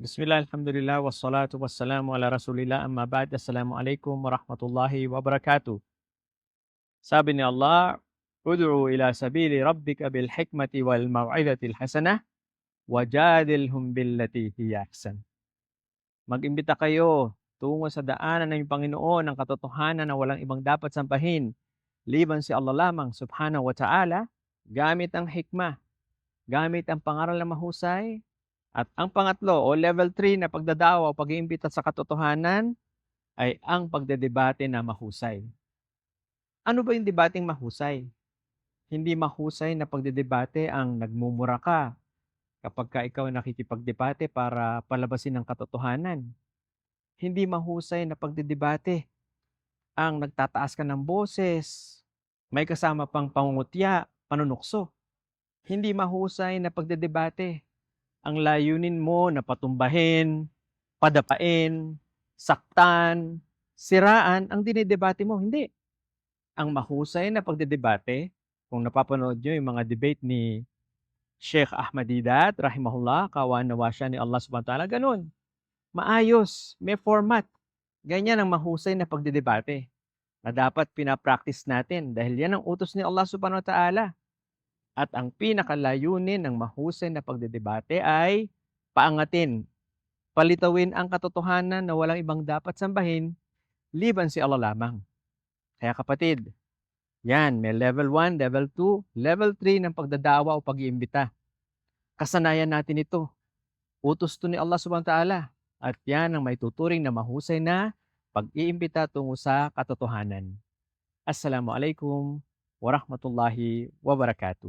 Bismillah, alhamdulillah, wassalatu wassalamu ala rasulillah, amma ba'd. Assalamualaikum warahmatullahi wabarakatuh. Sabi ni Allah, Ud'u ila sabili rabbika bil hikmati wal maw'izatil hasanah wajadilhum billati hiya ahsan. Mag-imbita kayo tungo sa daanan ng Panginoon ng katotohanan na walang ibang dapat sampahin liban si Allah lamang subhanahu wa ta'ala gamit ang hikmah, gamit ang pangaral na mahusay, at ang pangatlo o level 3 na pagdadawa o pag-iimbita sa katotohanan ay ang pagdedebate na mahusay. Ano ba yung debating mahusay? Hindi mahusay na pagdedebate ang nagmumura ka kapag ka ikaw nakikipagdebate para palabasin ang katotohanan. Hindi mahusay na pagdedebate ang nagtataas ka ng boses, may kasama pang pangungutya, panunukso. Hindi mahusay na pagdedebate ang layunin mo na patumbahin, padapain, saktan, siraan ang dinidebate mo. Hindi. Ang mahusay na pagdedebate, kung napapanood nyo yung mga debate ni Sheikh Ahmad Didat, rahimahullah, kawan nawa siya ni Allah subhanahu wa ta'ala, ganun. Maayos, may format. Ganyan ang mahusay na pagdedebate na dapat pinapractice natin dahil yan ang utos ni Allah subhanahu wa ta'ala. At ang pinakalayunin ng mahusay na pagdedebate ay paangatin, palitawin ang katotohanan na walang ibang dapat sambahin liban si Allah lamang. Kaya kapatid, yan, may level 1, level 2, level 3 ng pagdadawa o pag-iimbita. Kasanayan natin ito. Utos to ni Allah subhanahu wa ta'ala. At yan ang may tuturing na mahusay na pag-iimbita tungo sa katotohanan. Assalamualaikum warahmatullahi wabarakatuh.